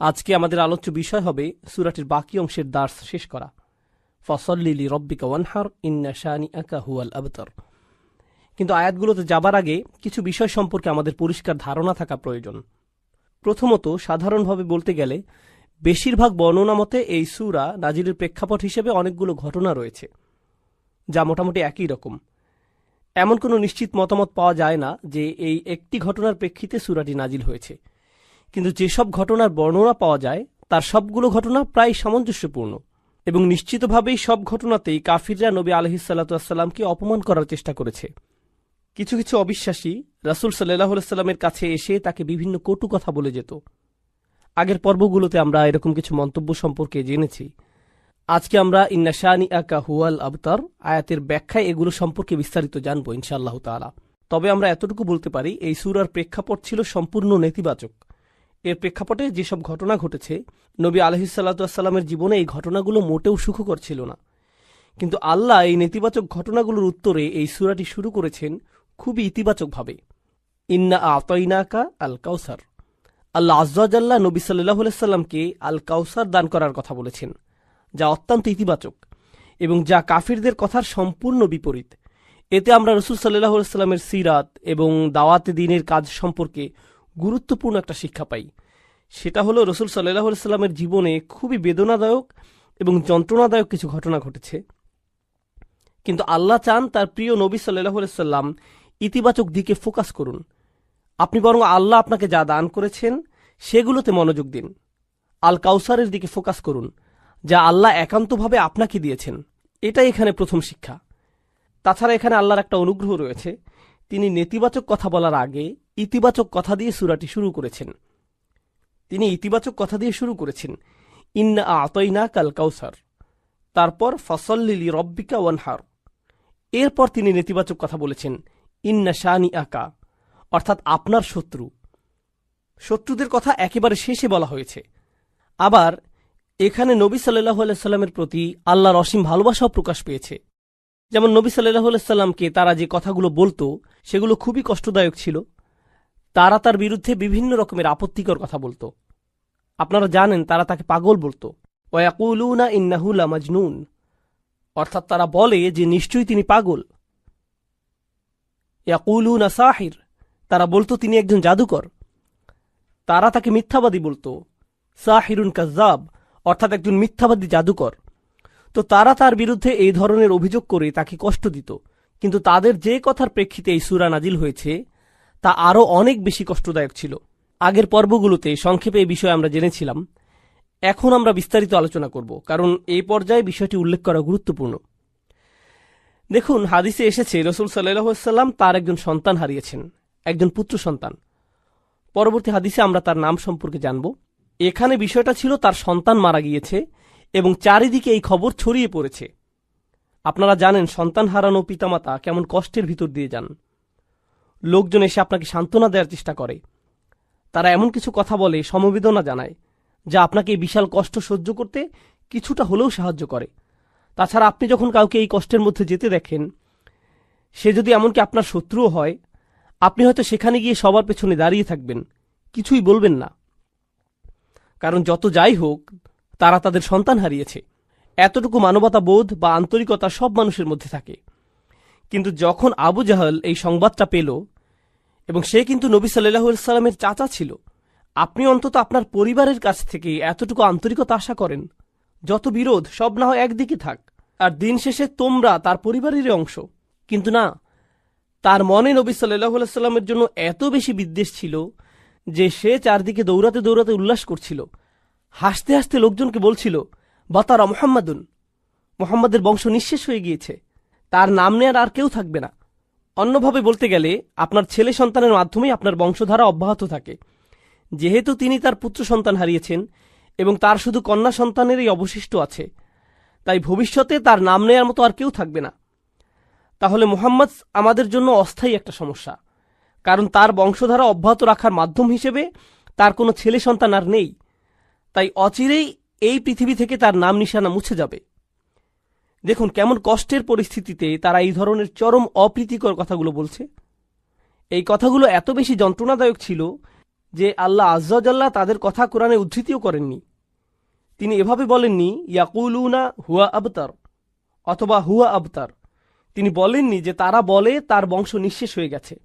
আজকে আমাদের আলোচ্য বিষয় হবে সুরাটির বাকি অংশের দার্স শেষ করা। ফসল্লিলি রব্বিকা ওয়ানহার, ইন্না শানি আকা হুয়াল আবতর। কিন্তু আয়াতগুলোতে যাবার আগে কিছু বিষয় সম্পর্কে আমাদের পরিষ্কার ধারণা থাকা প্রয়োজন। প্রথমত, সাধারণভাবে বলতে গেলে, বেশিরভাগ বর্ণনা মতে এই সুরা নাজিরের প্রেক্ষাপট হিসেবে অনেকগুলো ঘটনা রয়েছে, যা মোটামুটি একই রকম। এমন কোনো নিশ্চিত মতামত পাওয়া যায় না যে এই একটি ঘটনার প্রেক্ষিতে সুরাটি নাজিল হয়েছে। কিন্তু যেসব ঘটনার বর্ণনা পাওয়া যায়, তার সবগুলো ঘটনা প্রায় সামঞ্জস্যপূর্ণ এবং নিশ্চিতভাবেই সব ঘটনাতেই কাফিররা নবী আলহিসাল্লাতুয়াসাল্লামকে অপমান করার চেষ্টা করেছে। কিছু কিছু অবিশ্বাসী রাসুল সাল্লাহ কাছে এসে তাকে বিভিন্ন কটু কথা বলে যেত। আগের পর্বগুলোতে আমরা এরকম কিছু মন্তব্য সম্পর্কে জেনেছি। আজকে আমরা ইন্নাশানি আকা হুয়াল আবতার, আয়াতের ব্যাখ্যায় এগুলো সম্পর্কে বিস্তারিত জানব ইনশাআল্লাহ তালা তবে আমরা এতটুকু বলতে পারি, এই সুরার প্রেক্ষাপট ছিল সম্পূর্ণ নেতিবাচক। এর প্রেক্ষাপটে যেসব ঘটনা ঘটেছে, নবী আলহিসাল্লামের জীবনে এই ঘটনাগুলো মোটেও সুখকর ছিল না। কিন্তু আল্লাহ এই নেতিবাচক ঘটনাগুলোর উত্তরে এই সুরাটি শুরু করেছেন খুবই ইতিবাচকভাবে। ইন্না আতইনাকা আল কাউসার আল্লাহ আজ্লাহ নবী সাল্লাহ সাল্লামকে আল কাউসার দান করার কথা বলেছেন, যা অত্যন্ত ইতিবাচক এবং যা কাফিরদের কথার সম্পূর্ণ বিপরীত। এতে আমরা রসুল সাল্লাহ সাল্লামের সিরাত এবং দাওয়াতে দিনের কাজ সম্পর্কে গুরুত্বপূর্ণ একটা শিক্ষা পাই। সেটা হলো রসুল সাল্লাহ সাল্লামের জীবনে খুবই বেদনাদায়ক এবং যন্ত্রণাদায়ক কিছু ঘটনা ঘটেছে। কিন্তু আল্লাহ চান তার প্রিয় নবী সাল্লাহ সাল্লাম ইতিবাচক দিকে ফোকাস করুন। আপনি বরং আল্লাহ আপনাকে যা দান করেছেন, সেগুলোতে মনোযোগ দিন। আল কাউসারের দিকে ফোকাস করুন, যা আল্লাহ একান্তভাবে আপনাকে দিয়েছেন। এটাই এখানে প্রথম শিক্ষা। তাছাড়া এখানে আল্লাহর একটা অনুগ্রহ রয়েছে। তিনি নেতিবাচক কথা বলার আগে ইতিবাচক কথা দিয়ে সুরাটি শুরু করেছেন। তিনি ইতিবাচক কথা দিয়ে শুরু করেছেন। ইন্না আতইনা কাল কাউসার। তারপর ফসল্লিলি রব্বিকা ওয়ানহার। এরপর তিনি নেতিবাচক কথা বলেছেন, ইন্না শানি আকা অর্থাৎ আপনার শত্রু। শত্রুদের কথা একেবারে শেষে বলা হয়েছে। আবার এখানে নবী সাল্লাহ সাল্লামের প্রতি আল্লাহর অসীম ভালোবাসাও প্রকাশ পেয়েছে। যেমন নবী সাল্লাহ সাল্লামকে তারা যে কথাগুলো বলতো, সেগুলো খুবই কষ্টদায়ক ছিল। তারা তার বিরুদ্ধে বিভিন্ন রকমের আপত্তিকর কথা বলতো। আপনারা জানেন, তারা তাকে পাগল বলতো। ওয়াকুলুনা ইন্নাহুলা মাজনুন অর্থাৎ তারা বলে যে, নিশ্চয়ই তিনি পাগল। ইয়াকুলুনা সাহির। তারা বলতো, তিনি একজন জাদুকর। তারা তাকে মিথ্যাবাদী বলতো। সাহিরুন কাজাব অর্থাৎ একজন মিথ্যাবাদী জাদুকর। তো তারা তার বিরুদ্ধে এই ধরনের অভিযোগ করে তাকে কষ্ট দিত। কিন্তু তাদের যে কথার প্রেক্ষিতে এই সুরা নাজিল হয়েছে, তা আরও অনেক বেশি কষ্টদায়ক ছিল। আগের পর্বগুলোতে সংক্ষেপে এই বিষয়ে আমরা জেনেছিলাম। এখন আমরা বিস্তারিত আলোচনা করব, কারণ এই পর্যায়ে বিষয়টি উল্লেখ করা গুরুত্বপূর্ণ। দেখুন, হাদিসে এসেছে, রসুল সাল্লাম তার একজন সন্তান হারিয়েছেন, একজন পুত্র সন্তান। পরবর্তী হাদিসে আমরা তার নাম সম্পর্কে জানব। এখানে বিষয়টা ছিল তার সন্তান মারা গিয়েছে এবং চারিদিকে এই খবর ছড়িয়ে পড়েছে। আপনারা জানেন, সন্তান হারানো পিতামাতা কেমন কষ্টের ভিতর দিয়ে যান। লোকজন এসে আপনাকে সান্ত্বনা দেওয়ার চেষ্টা করে। তারা এমন কিছু কথা বলে, সমবেদনা জানায়, যা আপনাকে এই বিশাল কষ্ট সহ্য করতে কিছুটা হলেও সাহায্য করে। তাছাড়া আপনি যখন কাউকে এই কষ্টের মধ্যে যেতে দেখেন, সে যদি এমনকি আপনার শত্রুও হয়, আপনি হয়তো সেখানে গিয়ে সবার পেছনে দাঁড়িয়ে থাকবেন, কিছুই বলবেন না। কারণ যত যাই হোক তারা তাদের সন্তান হারিয়েছে। এতটুকু মানবতা বোধ বা আন্তরিকতা সব মানুষের মধ্যে থাকে। কিন্তু যখন আবু জাহাল এই সংবাদটা পেল এবং সে কিন্তু নবী সাল্লামের চাচা ছিল, আপনি অন্তত আপনার পরিবারের কাছ থেকে এতটুকু আন্তরিকতা আশা করেন। যত বিরোধ, সব না হয় একদিকে থাক। আর দিন শেষে তোমরা তার পরিবারেরই অংশ। কিন্তু না, তার মনে নবী সাল্লাহ সাল্লামের জন্য এত বেশি বিদ্বেষ ছিল যে সে চারদিকে দৌড়াতে দৌড়াতে উল্লাস করছিল। হাসতে হাসতে লোকজনকে বলছিল, বাতারা মোহাম্মদুন। মোহাম্মদের বংশ নিঃশেষ হয়ে গিয়েছে। তার নাম নেয়ার আর কেউ থাকবে না। অন্যভাবে বলতে গেলে, আপনার ছেলে সন্তানের মাধ্যমেই আপনার বংশধারা অব্যাহত থাকে। যেহেতু তিনি তার পুত্র সন্তান হারিয়েছেন এবং তার শুধু কন্যা সন্তানেরই অবশিষ্ট আছে, তাই ভবিষ্যতে তার নাম নেয়ার মতো আর কেউ থাকবে না। তাহলে মোহাম্মদ আমাদের জন্য অস্থায়ী একটা সমস্যা, কারণ তার বংশধারা অব্যাহত রাখার মাধ্যম হিসেবে তার কোনো ছেলে সন্তান আর নেই। তাই অচিরেই এই পৃথিবী থেকে তার নাম নিশানা মুছে যাবে। দেখুন, কেমন কষ্টের পরিস্থিতিতে তারা এই ধরনের চরম অপ্রীতিকর কথাগুলো বলছে। এই কথাগুলো এত বেশি যন্ত্রণাদায়ক ছিল যে আল্লাহ আজ্লাহ তাদের কথা কোরআনে উদ্ধৃতিও করেননি। তিনি এভাবে বলেননি, ইয়াকুলুনা হুয়া আবতার অথবা হুয়া আবতার তিনি বলেননি যে তারা বলে তার বংশ নিঃশেষ হয়ে গেছে।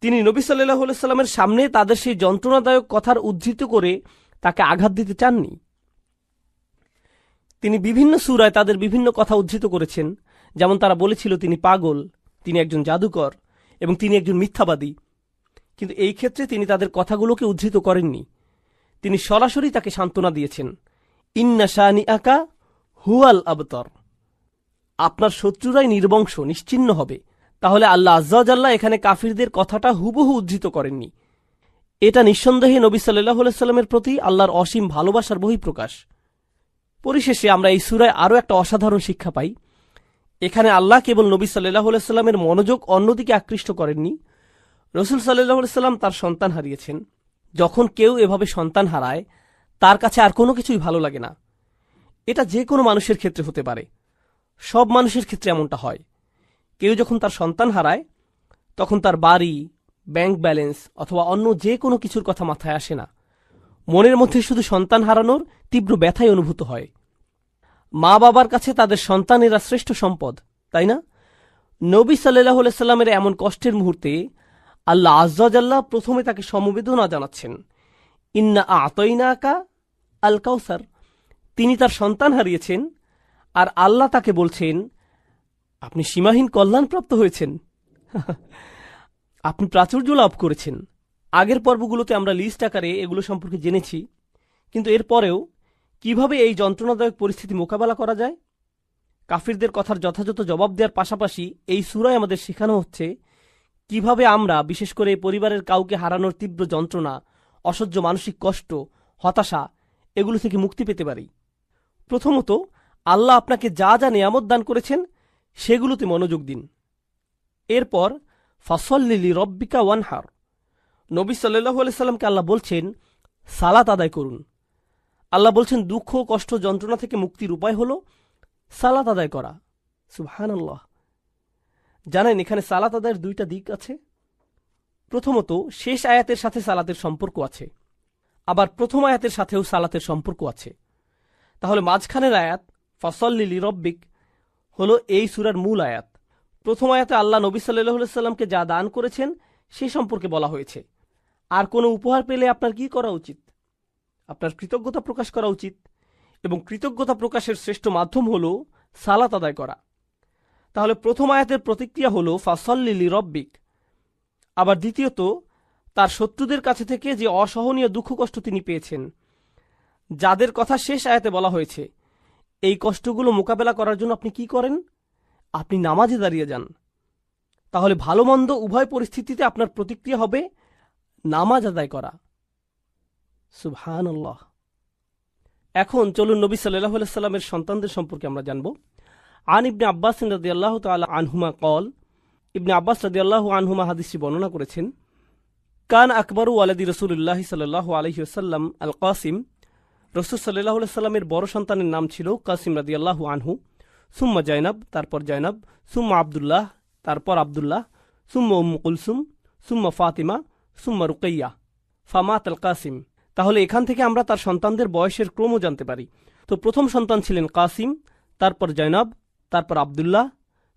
তিনি নবী সাল্লাহ সাল্লামের সামনে তাদের সেই যন্ত্রণাদায়ক কথার উদ্ধৃত করে তাকে আঘাত দিতে চাননি। তিনি বিভিন্ন সুরায় তাদের বিভিন্ন কথা উদ্ধৃত করেছেন। যেমন তারা বলেছিল, তিনি পাগল, তিনি একজন জাদুকর এবং তিনি একজন মিথ্যাবাদী। কিন্তু এই ক্ষেত্রে তিনি তাদের কথাগুলোকে উদ্ধৃত করেননি। তিনি সরাসরি তাকে সান্ত্বনা দিয়েছেন। ইন্না শাহানি আকা হুয়াল আবতর। আপনার শত্রুরাই নির্বংশ, নিশ্চিন্ন হবে। তাহলে আল্লাহ আজ্লাহ এখানে কাফিরদের কথাটা হুবহু উদ্ধৃত করেননি। এটা নিঃসন্দেহে নবী সাল্লাহ সাল্লামের প্রতি আল্লাহর অসীম ভালোবাসার বহিঃপ্রকাশ। পরিশেষে আমরা এই সুরায় আরও একটা অসাধারণ শিক্ষা পাই। এখানে আল্লাহ কেবল নবী সাল্লাহ সাল্লামের মনোযোগ অন্যদিকে আকৃষ্ট করেননি। রসুল সাল্লাহ সাল্লাম তার সন্তান হারিয়েছেন। যখন কেউ এভাবে সন্তান হারায়, তার কাছে আর কোনো কিছুই ভালো লাগে না। এটা যে কোনো মানুষের ক্ষেত্রে হতে পারে। সব মানুষের ক্ষেত্রে এমনটা হয়। কেউ যখন তার সন্তান হারায়, তখন তার বাড়ি ব্যাংক ব্যালেন্স অথবা অন্য যে কোনো কিছুর কথা মাথায় আসে না। মনের মধ্যে শুধু সন্তান হারানোর তীব্র ব্যথাই অনুভূত হয়। মা বাবার কাছে তাদের সন্তানেরা শ্রেষ্ঠ সম্পদ, তাই না? নবী সাল্লাহ সাল্লামের এমন কষ্টের মুহূর্তে আল্লাহ আজ্লাহ প্রথমে তাকে সমবেদনা জানাচ্ছেন। ইন্না আতইনা আকা আল কাউসার তিনি তার সন্তান হারিয়েছেন আর আল্লাহ তাকে বলছেন, আপনি সীমাহীন কল্যাণপ্রাপ্ত হয়েছেন। আপনি প্রাচুর্য লাভ করেছেন। আগের পর্বগুলোতে আমরা লিস্ট আকারে এগুলো সম্পর্কে জেনেছি, কিন্তু এরপরেও কীভাবে এই যন্ত্রণাদায়ক পরিস্থিতি মোকাবেলা করা যায়? কাফিরদের কথার যথাযথ জবাব দেওয়ার পাশাপাশি এই সুরায় আমাদের শেখানো হচ্ছে কীভাবে আমরা, বিশেষ করে পরিবারের কাউকে হারানোর তীব্র যন্ত্রণা, অসহ্য মানসিক কষ্ট, হতাশা, এগুলো থেকে মুক্তি পেতে পারি। প্রথমত, আল্লাহ আপনাকে যা যা নিয়ামত দান করেছেন, সেগুলোতে মনোযোগ দিন। এরপর ফসল্লিলি রব্বিকা ওয়ানহার। নবী সাল্লাহ সাল্লামকে আল্লাহ বলছেন, সালাত আদায় করুন। আল্লাহ বলছেন, দুঃখ, কষ্ট, যন্ত্রণা থেকে মুক্তির উপায় হল সালাত আদায় করা। সুবহান আল্লাহ জানেন, এখানে সালাত আদায়ের দুইটা দিক আছে। প্রথমত, শেষ আয়াতের সাথে সালাতের সম্পর্ক আছে। আবার প্রথম আয়াতের সাথেও সালাতের সম্পর্ক আছে। তাহলে মাঝখানের আয়াত ফসল্লিলি রব্বিক হল এই সুরার মূল আয়াত। প্রথম আয়াতে আল্লাহ নবী সাল্লাহ সাল্লামকে যা দান করেছেন, সে সম্পর্কে বলা হয়েছে। আর কোনো উপহার পেলে আপনার কি করা উচিত? আপনার কৃতজ্ঞতা প্রকাশ করা উচিত। এবং কৃতজ্ঞতা প্রকাশের শ্রেষ্ঠ মাধ্যম হল সালাত আদায় করা। তাহলে প্রথম আয়াতের প্রতিক্রিয়া হল ফাসল্লিলি রব্বিক। আবার দ্বিতীয়ত, তার শত্রুদের কাছে থেকে যে অসহনীয় দুঃখ কষ্ট তিনি পেয়েছেন, যাদের কথা শেষ আয়াতে বলা হয়েছে, এই কষ্টগুলো মোকাবেলা করার জন্য আপনি কি করেন? আপনি নামাজে দাঁড়িয়ে যান। তাহলে ভালো মন্দ উভয় পরিস্থিতিতে আপনার প্রতিক্রিয়া হবে নামাজ আদায় করা। সুবহান এখন চলুন নবী সাল্লাহ সাল্লামের সন্তানদের সম্পর্কে আমরা জানব। আন ইবনে আব্বাস রাদি আল্লাহ তালা আনহুমা কল ইবনে আব্বাস রাদি আল্লাহ আনহুমা হাদিসটি বর্ণনা করেছেন, কান আকবরু আলাদি রসুল্লাহ সাল্লাহ আলহিউসাল্লাম আল কাসিম রসুল সাল্লাহ সাল্লামের বড় সন্তানের নাম ছিল কাসিম রাদি আল্লাহ আনহু। সুম্মা জয়নাব তারপর জয়নাব সুম্মা আবদুল্লাহ, তারপর আবদুল্লাহ, সুম্মা উম্মু কুলসুম, সুম্মা ফাতিমা, সুম্মা রুকাইয়া ফামাত আল কাসিম। তাহলে এখান থেকে আমরা তার সন্তানদের বয়সের ক্রমও জানতে পারি। তো প্রথম সন্তান ছিলেন কাসিম, তারপর জয়নাব তারপর আবদুল্লাহ,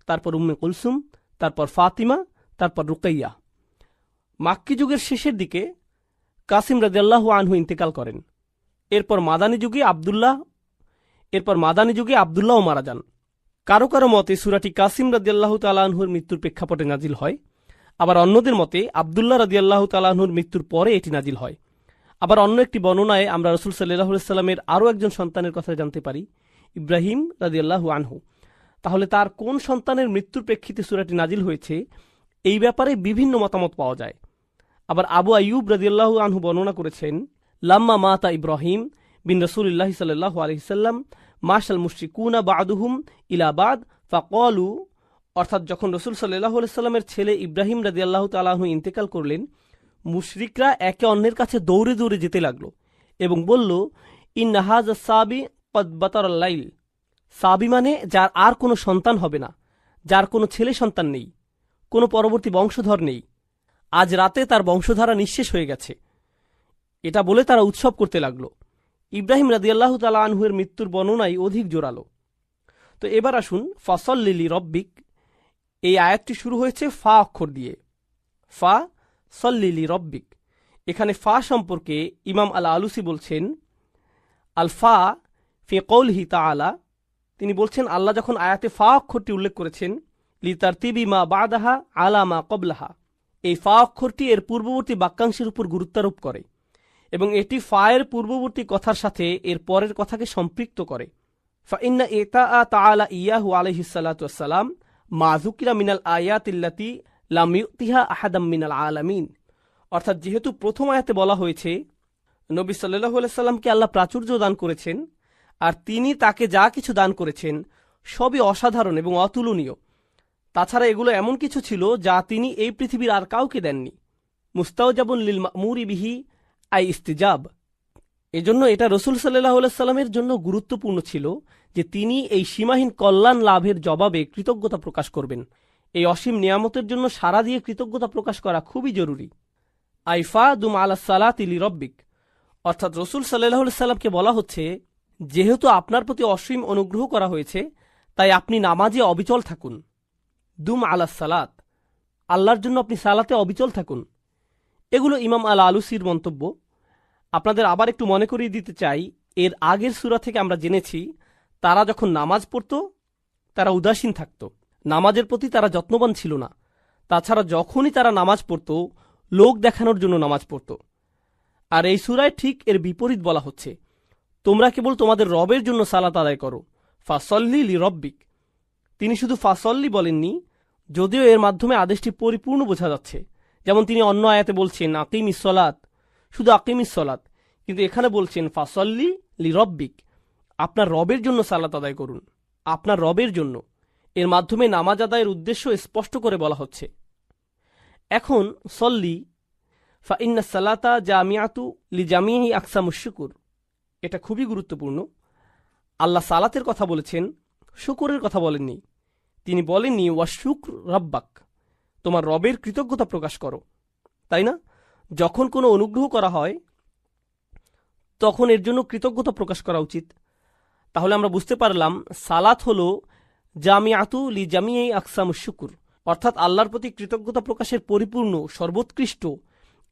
তারপর উম্মে কুলসুম, তারপর ফাতিমা, তারপর রুকাইয়া। মাক্কি যুগের শেষের দিকে কাসিম রাজিয়াল্লাহু আনহু ইন্তেকাল করেন। এরপর মাদানী যুগে আবদুল্লাহ, এরপর মাদানী যুগে আবদুল্লাহও মারা যান। কারও কারও মতে সুরাটি কাসিম রাজিয়াল্লাহ তালাহুর মৃত্যুর প্রেক্ষাপটে নাজিল হয়। আবার অন্যদের মতে আবদুল্লাহ রাজিয়াল্লাহ তালাহুর মৃত্যুর পরে এটি নাজিল হয়। আবার অন্য একটি বর্ণনায় আমরা রসুল সাল্লাহ সাল্লামের আরও একজন সন্তানের কথা জানতে পারি, ইব্রাহিম রাজিয়াল্লাহু আনহু। তাহলে তার কোন সন্তানের মৃত্যুর প্রেক্ষিতে সুরাটি নাজিল হয়েছে, এই ব্যাপারে বিভিন্ন মতামত পাওয়া যায়। আবার আবু আইয়ুব রাজিয়াল্লাহু আনহু বর্ণনা করেছেন, লাম্মা মাতা ইব্রাহিম বিন রসুল্লাহ সাল্লাহ আলহিসাল্লাম মাশাল মুশরিকুনা বাদুহুম ইলাবাদ ফাকলু, অর্থাৎ যখন রসুল সাল্লাহ সাল্লামের ছেলে ইব্রাহিম রাজি আল্লাহ তালাহু ইন্তেকাল করলেন, মুশরিকরা একে অন্যের কাছে দৌড়ে দৌড়ে যেতে লাগল এবং বলল ইন্নাহাজ সাবি কদবাতার লাইল। সাবি মানে যার আর কোনো সন্তান হবে না, যার কোনো ছেলে সন্তান নেই, কোনো পরবর্তী বংশধর নেই। আজ রাতে তার বংশধারা নিঃশেষ হয়ে গেছে। এটা বলে তারা উৎসব করতে লাগল। ইব্রাহিম রাদিয়াল্লাহু তালা আনহুয়ের মৃত্যুর বর্ণনাই অধিক জোরালো। তো এবার আসুন ফসল লিলি রব্বিক, এই আয়াতটি শুরু হয়েছে ফা অক্ষর দিয়ে। ফা সল্লিলি রব্বিক। এখানে ফা সম্পর্কে ইমাম আল আলুসি বলছেন আল ফা ফি কৌলহি আলা তিনি বলছেন, আল্লাহ যখন আয়াতে ফা অক্ষরটি উল্লেখ করেছেন লি তার তিবি মা বাদাহা আলা মা কবলাহা। এই ফা অক্ষরটি এর পূর্ববর্তী বাক্যাংশের উপর গুরুত্বারোপ করে। এবং এটি ফায়ের পূর্ববর্তী কথার সাথে এর পরের কথাকে সম্পৃক্ত করে। ফাইন্না এতা আ তাআলা ইয়াহু আলহিসাল্লাম মাজুকিরা মিনাল আয়াতিল্লাতি লামিউতিহা আহাদাম মিনাল আলামিন। অর্থাৎ যেহেতু প্রথম আয়াতে বলা হয়েছে, নবী সাল্লাহ সাল্লামকে আল্লাহ প্রাচুর্য দান করেছেন, আর তিনি তাকে যা কিছু দান করেছেন সবই অসাধারণ এবং অতুলনীয়। তাছাড়া এগুলো এমন কিছু ছিল যা তিনি এই পৃথিবীর আর কাউকে দেননি। মুস্তাউজাবুল লিল মুরি বিহি আই ইস্তিজাব। এজন্য এটা রসুল সাল্লাহ সাল্লামের জন্য গুরুত্বপূর্ণ ছিল যে তিনি এই সীমাহীন কল্যাণ লাভের জবাবে কৃতজ্ঞতা প্রকাশ করবেন। এই অসীম নিয়ামতের জন্য সারা দিয়ে কৃতজ্ঞতা প্রকাশ করা খুবই জরুরি। আইফা দুম আলা সালাত ইলি রব্বিক অর্থাৎ রসুল সাল্লাহ সাল্লামকে বলা হচ্ছে, যেহেতু আপনার প্রতি অসীম অনুগ্রহ করা হয়েছে, তাই আপনি নামাজে অবিচল থাকুন। দুম আলা সালাত। আল্লাহর জন্য আপনি সালাতে অবিচল থাকুন। এগুলো ইমাম আল আলুসির মন্তব্য। আপনাদের আবার একটু মনে করিয়ে দিতে চাই, এর আগের সুরা থেকে আমরা জেনেছি, তারা যখন নামাজ পড়ত, তারা উদাসীন থাকত। নামাজের প্রতি তারা যত্নবান ছিল না। তাছাড়া যখনই তারা নামাজ পড়ত, লোক দেখানোর জন্য নামাজ পড়ত। আর এই সুরায় ঠিক এর বিপরীত বলা হচ্ছে, তোমরা কেবল তোমাদের রবের জন্য সালাত আদায় করো, ফাসল্লি লি রব্বিক তিনি শুধু ফাসল্লি বলেননি, যদিও এর মাধ্যমে আদেশটি পরিপূর্ণ বোঝা যাচ্ছে। যেমন তিনি অন্য আয়াতে বলছেন আকিম ইসলাত শুধু আকিম ইসলাত কিন্তু এখানে বলছেন, ফাসল্লি লি রব্বিক আপনার রবের জন্য সালাত আদায় করুন। আপনার রবের জন্য। এর মাধ্যমে নামাজ আদায়ের উদ্দেশ্য স্পষ্ট করে বলা হচ্ছে। এখন, সল্লি ফাইন্না সালাতা জামিয়াতু লি জামিয়াহি আকসামুশুকুর এটা খুবই গুরুত্বপূর্ণ। আল্লাহ সালাতের কথা বলেছেন, শুকুরের কথা বলেননি। তিনি বলেননি ওয়া শুক্র রব্বাক তোমার রবের কৃতজ্ঞতা প্রকাশ করো। তাই না? যখন কোনো অনুগ্রহ করা হয়, তখন এর জন্য কৃতজ্ঞতা প্রকাশ করা উচিত। তাহলে আমরা বুঝতে পারলাম, সালাত হল জামিয়াতু লি জামিয়াই আকসাম শুকুর। অর্থাৎ আল্লাহর প্রতি কৃতজ্ঞতা প্রকাশের পরিপূর্ণ, সর্বোৎকৃষ্ট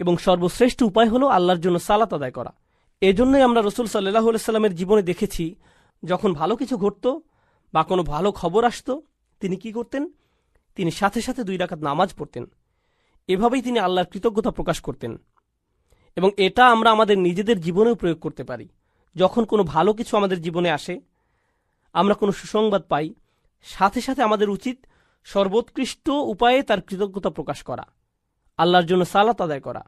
এবং সর্বশ্রেষ্ঠ উপায় হল আল্লাহর জন্য সালাত আদায় করা। এজন্যই আমরা রসুল সাল্লাহ সাল্লামের জীবনে দেখেছি, যখন ভালো কিছু ঘটত বা কোনো ভালো খবর আসত, তিনি কি করতেন? তিনি সাথে সাথে দুই রাকাত নামাজ পড়তেন। এভাবেই তিনি আল্লাহর কৃতজ্ঞতা প্রকাশ করতেন। এবং এটা আমরা আমাদের নিজেদের জীবনেও প্রয়োগ করতে পারি। যখন কোনো ভালো কিছু আমাদের জীবনে আসে, আমরা কোনো সুসংবাদ পাই, সাথে সাথে আমাদের উচিত সর্বোৎকৃষ্ট উপায়ে তার কৃতজ্ঞতা প্রকাশ করা। আল্লাহর জন্য সালাত আদায় করা।